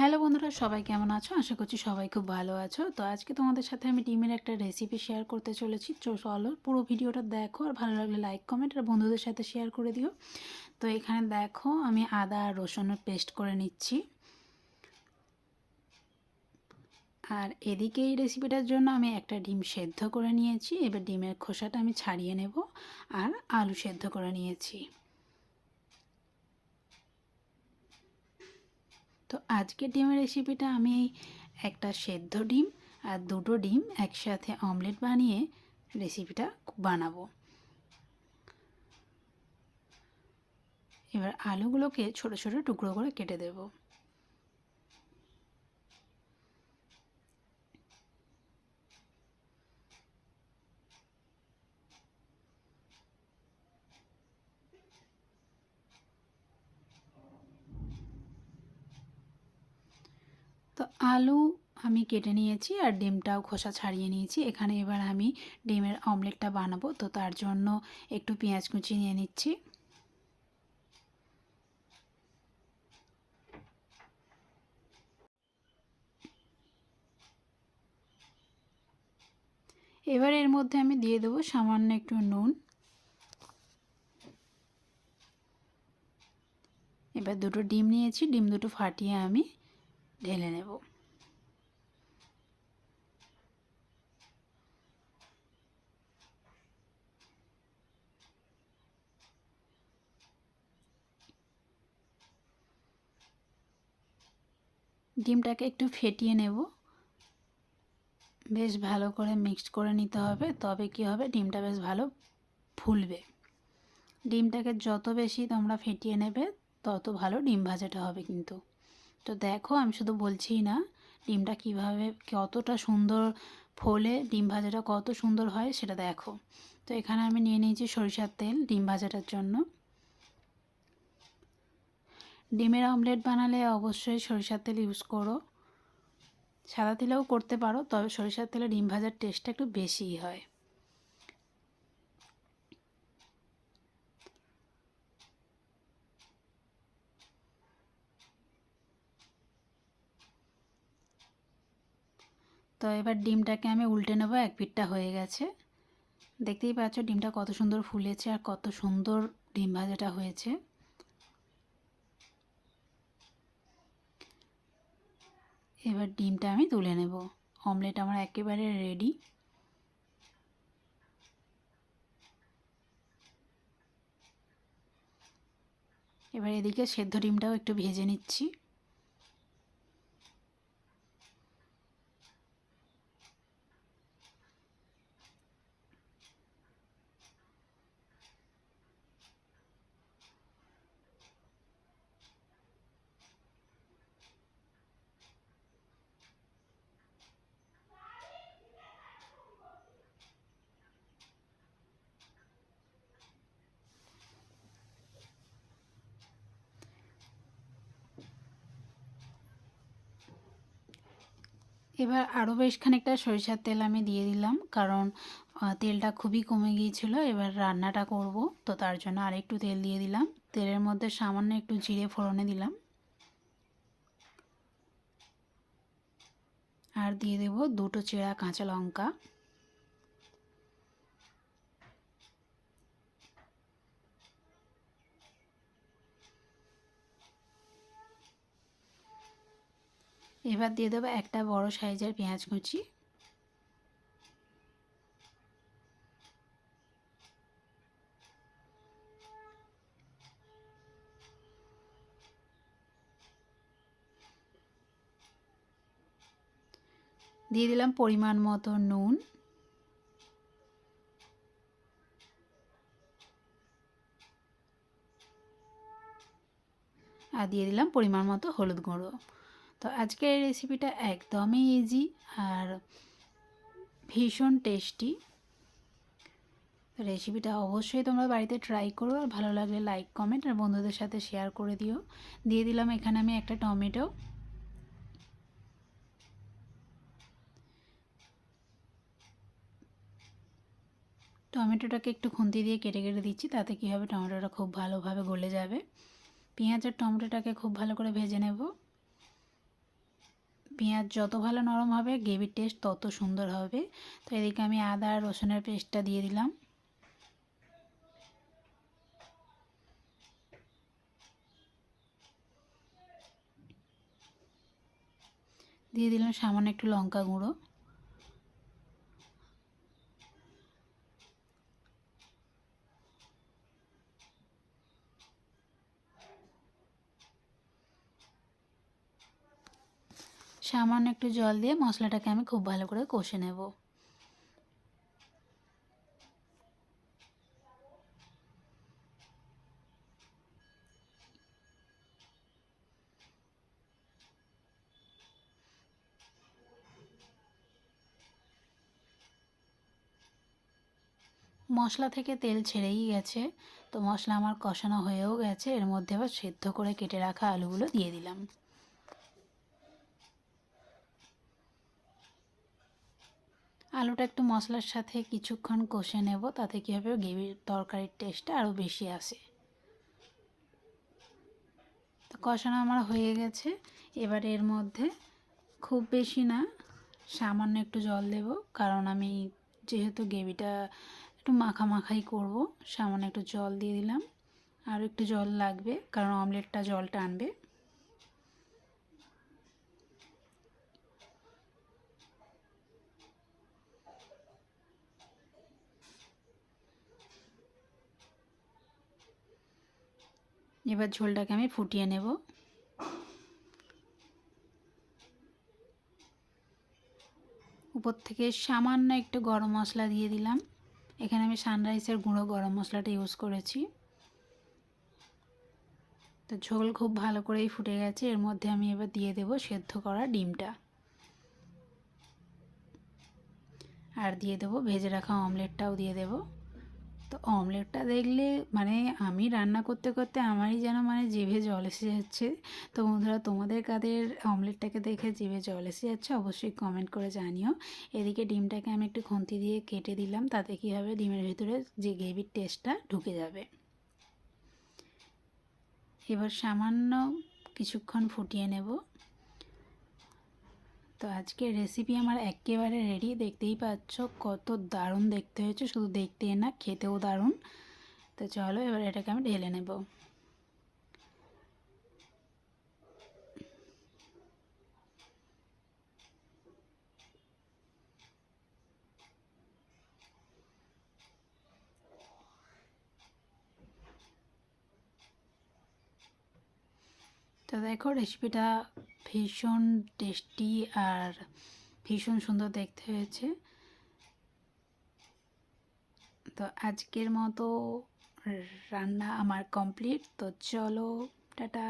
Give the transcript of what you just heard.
Hello বন্ধুরা, সবাই কেমন আছো? আশা করছি সবাই খুব ভালো আছো। তো আজকে তোমাদের সাথে আমি ডিমের একটা রেসিপি শেয়ার করতে চলেছি। চলো পুরো ভিডিওটা দেখো আর ভালো লাগলে লাইক কমেন্ট আর বন্ধুদের সাথে শেয়ার করে দিও। তো এখানে দেখো আমি আদা আর রসুনের পেস্ট করে নিচ্ছি। আর এদিকে এই রেসিপিটার জন্য আমি একটা ডিম সেদ্ধ করে নিয়েছি। এবার ডিমের খোসাটা আমি ছাড়িয়ে নেব আর আলু সেদ্ধ করে নিয়েছি। তো আজকের ডিমের রেসিপিটা আমি একটা সেদ্ধ ডিম আর দুটো ডিম একসাথে অমলেট বানিয়ে রেসিপিটা বানাবো। এবার আলুগুলোকে ছোট ছোট টুকরো করে কেটে দেবো। তো আলু আমি কেটে নিয়েছি আর ডিমটাও খোসা ছাড়িয়ে নিয়েছি। এখানে এবার আমি ডিমের অমলেটটা বানাবো। তো তার জন্য একটু পেঁয়াজ কুচি নিয়ে নিচ্ছি। এবার এর মধ্যে আমি দিয়ে দেবো সামান্য একটু নুন। এবার দুটো ডিম নিয়েছি। ডিম দুটো ফাটিয়ে আমি ঢেলে নেব। ডিমটাকে একটু ফেটিয়ে নেব। বেশ ভালো করে মিক্সড করে নিতে হবে, তবে কি হবে, ডিমটা বেশ ভালো ফুলবে। ডিমটাকে যত বেশি তোমরা ফেটিয়ে নেবে, তত ভালো ডিম ভাজাটা হবে কিন্তু। তো দেখো, আমি শুধু বলছি না, ডিমটা কীভাবে কতটা সুন্দর ফোলে, ডিম ভাজাটা কত সুন্দর হয় সেটা দেখো। তো এখানে আমি নিয়ে নিয়েছি সরিষার তেল ডিম ভাজাটার জন্য। ডিমের অমলেট বানালে অবশ্যই সরিষার তেল ইউজ করো। সাদা তেলেও করতে পারো, তবে সরিষার তেলে ডিম ভাজার টেস্টটা একটু বেশিই হয়। তো এবার ডিমটাকে আমি উল্টে নেব, এক পিঠটা হয়ে গেছে। দেখতেই পাচ্ছ ডিমটা কত সুন্দর ফুলেছে আর কত সুন্দর ডিম ভাজাটা হয়েছে। এবার ডিমটা আমি তুলে নেব। অমলেট আমার একেবারে রেডি। এবার এদিকে সেদ্ধ ডিমটাও একটু ভেজে নিচ্ছি। এবার আরও বেশ খানিকটা সরিষার তেল আমি দিয়ে দিলাম, কারণ তেলটা খুবই কমে গিয়েছিল, এবার রান্নাটা করব। তো তার জন্য আরেকটু তেল দিয়ে দিলাম। তেলের মধ্যে সামান্য একটু জিরে ফোড়নে দিলাম। আর দিয়ে দেব দুটো চেরা কাঁচা লঙ্কা। এবার দিয়ে দেবো একটা বড় সাইজের পেঁয়াজ কুচি। দিয়ে দিলাম পরিমাণ মতো নুন। আর দিয়ে দিলাম পরিমাণ মতো হলুদ গুঁড়ো। তো আজকের রেসিপিটা একদমই ইজি আর ভীষণ টেস্টি রেসিপিটা অবশ্যই তোমরা বাড়িতে ট্রাই করো আর ভালো লাগলে লাইক কমেন্ট আর বন্ধুদের সাথে শেয়ার করে দিও। দিয়ে দিলাম এখানে আমি একটা টমেটো। টমেটোটাকে একটু খুন্তি দিয়ে কেটে কেটে দিচ্ছি, তাতে কী হবে? টমেটোটা খুব ভালোভাবে গলে যাবে। পেঁয়াজ আর টমেটোটাকে খুব ভালো করে ভেজে নেব। পেঁয়াজ যত ভালো নরম হবে, গ্রেভির টেস্ট তত সুন্দর হবে। তো এদিকে আমি আদা আর রসুনের পেস্টটা দিয়ে দিলাম। দিয়ে দিলাম সামান্য একটু লঙ্কা গুঁড়ো। সামান্য একটু জল দিয়ে মশলাটাকে আমি খুব ভালো করে কষে নেব। মশলা থেকে তেল ছেড়েই গেছে, তো মশলা আমার কষানো হয়েও গেছে, এর মধ্যে আবার সেদ্ধ করে কেটে রাখা আলুগুলো দিয়ে দিলাম। আলুটা একটু মশলার সাথে কিছুক্ষণ কষে নেব, তাতে কী হবে? গ্রেভির তরকারির টেস্টটা আরও বেশি আসে। তো কষানো আমার হয়ে গেছে। এবার এর মধ্যে খুব বেশি না, সামান্য একটু জল দেব, কারণ আমি যেহেতু গ্রেভিটা একটু মাখা মাখাই করব, সামান্য একটু জল দিয়ে দিলাম। আর একটু জল লাগবে, কারণ অমলেটটা জল টানবে এবার ঝোলটাকে আমি ফুটিয়ে নেব। উপর থেকে সামান্য একটু গরম মশলা দিয়ে দিলাম। এখানে আমি সানরাইসের গুঁড়ো গরম মশলাটা ইউজ করেছি। তো ঝোল খুব ভালো করেই ফুটে গেছে। এর মধ্যে আমি এবার দিয়ে দেব সেদ্ধ করা ডিমটা। আর দিয়ে দেবো ভেজে রাখা অমলেটটাও দিয়ে দেবো। তো অমলেটটা দেখলে মানে আমি রান্না করতে করতে আমারই যেন মানে জিভে জল এসে যাচ্ছে। তো বন্ধুরা, তোমাদের কাদের অমলেটটাকে দেখে জিভে জল এসে যাচ্ছে অবশ্যই কমেন্ট করে জানিও। এদিকে ডিমটাকে আমি একটু খুন্তি দিয়ে কেটে দিলাম, তাতে কী হবে? ডিমের ভিতরে যে গ্রেভির টেস্টটা ঢুকে যাবে। এবার সামান্য কিছুক্ষণ ফুটিয়ে নেব। তো আজকে রেসিপি আমার একেবারে রেডি দেখতেই পাচ্ছ কত দারুণ দেখতে হয়েছে, শুধু দেখতে না, খেতেও দারুণ। তো চলো এবার এটাকে আমি ঢেলে নেব। তো দেখো রেসিপিটা ভীষণ টেস্টি আর ভীষণ সুন্দর দেখতে হয়েছে। তো আজকের মতো রান্না আমার কমপ্লিট। তো চলো, টাটা।